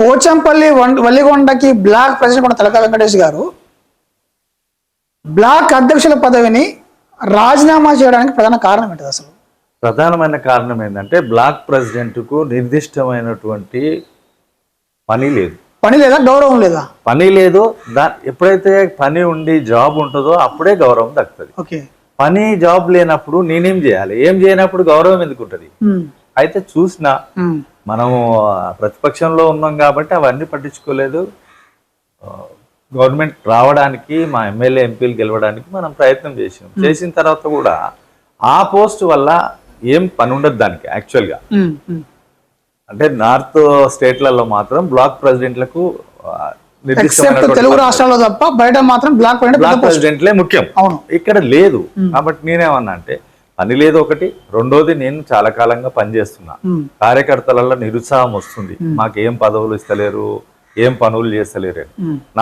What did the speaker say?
Pochampally వల్లిగొండకి block president ఉన్న తలక వెంకటేష్ గారు బ్లాక్ అధ్యక్షుల పదవిని రాజీనామా చేయడానికి ప్రధాన కారణం ఏంటిది అసలు? ప్రధానమైన కారణం ఏంటంటే బ్లాక్ ప్రెసిడెంట్కు నిర్దిష్టమైనటువంటి పని లేదు. పని లేదా? గౌరవం లేదా? పని లేదు. దా ఎప్పుడైతే పని ఉండి జాబ్ ఉంటుందో అప్పుడే గౌరవం దక్కుతుంది. ఓకే. పని జాబ్ లేనప్పుడు నేనేం చేయాలి? ఏం చేయనప్పుడు గౌరవం ఎందుకు ఉంటుంది ఉమ్, అయితే చూసినా మనము ప్రతిపక్షంలో ఉన్నాం కాబట్టి అవన్నీ పట్టించుకోలేదు. గవర్నమెంట్ రావడానికి మా ఎమ్మెల్యే ఎంపీలు గెలవడానికి మనం ప్రయత్నం చేసినాం. చేసిన తర్వాత కూడా ఆ పోస్ట్ వల్ల ఏం పని ఉండదు దానికి యాక్చువల్గా. అంటే నార్త్ స్టేట్లలో మాత్రం బ్లాక్ ప్రెసిడెంట్లకు తెలుగు రాష్ట్రాల్లో తప్ప బయట మాత్రం బ్లాక్ ప్రెసిడెంట్లే ముఖ్యం. అవును. ఇక్కడ లేదు. కాబట్టి నేనేమన్నా అంటే పని లేదు ఒకటి రెండోది నేను చాలా కాలంగా పనిచేస్తున్నా. కార్యకర్తలలో నిరుత్సాహం వస్తుంది. మాకు ఏం పదవులు ఇస్తలేరు ఏం పనులు చేస్తలేరు.